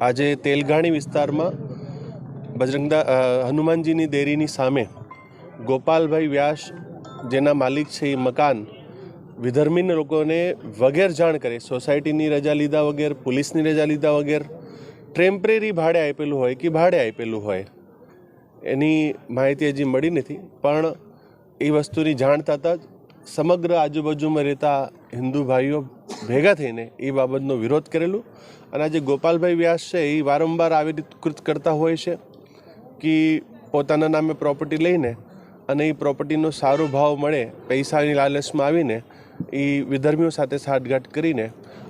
આજે તેલગાણી વિસ્તારમાં બજરંગદા હનુમાનજીની દેરીની સામે ગોપાલભાઈ વ્યાસ જેના માલિક છે એ મકાન વિધર્મીન લોકોને વગેર જાણ કરે, સોસાયટીની રજા લીધા વગેર, પોલીસની રજા લીધા વગેર, ટેમ્પરેરી ભાડે આપેલું હોય કે ભાડે આપેલું હોય, એની માહિતી હજી મળી નથી. પણ એ વસ્તુની જાણ થતાં જ સમગ્ર આજુબાજુમાં રહેતા હિન્દુ ભાઈઓ ભેગા થઈને એ બાબતનો વિરોધ કરેલું. અને આજે ગોપાલભાઈ વ્યાસ છે એ વારંવાર આવી રીત કૃત કરતા હોય છે કે પોતાના નામે પ્રોપર્ટી લઈને અને એ પ્રોપર્ટીનો સારો ભાવ મળે, પૈસાની લાલચમાં આવીને એ વિધર્મીઓ સાથે સાઠગાંઠ કરીને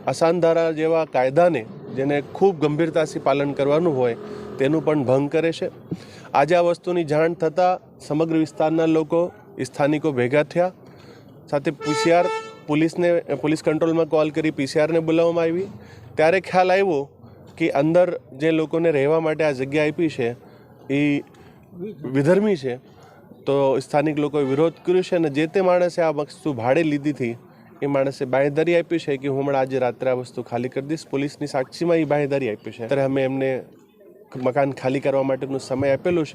અસાનધારા જેવા કાયદાને જેને ખૂબ ગંભીરતાથી પાલન કરવાનું હોય તેનું પણ ભંગ કરે છે. આજે આ વસ્તુની જાણ થતાં સમગ્ર વિસ્તારના લોકો સ્થાનિકો ભેગા થયા. સાથે પીસીઆર પોલીસને, પોલીસ કંટ્રોલમાં કોલ કરી પીસીઆરને બોલાવવામાં આવી. ત્યારે ખ્યાલ આવ્યો કે અંદર જે લોકોને રહેવા માટે આ જગ્યા આપી છે એ વિધર્મી છે. તો સ્થાનિક લોકોએ વિરોધ કર્યો છે અને જે તે માણસે આ વસ્તુ ભાડે લીધી હતી, એ માણસે બાંહેધરી આપી છે કે હું હમણાં આજે રાત્રે આ વસ્તુ ખાલી કરી દઈશ. પોલીસની સાક્ષીમાં એ બાંહેધરી આપી છે. ત્યારે અમે એમને મકાન ખાલી કરવા માટેનો સમય આપેલો છે.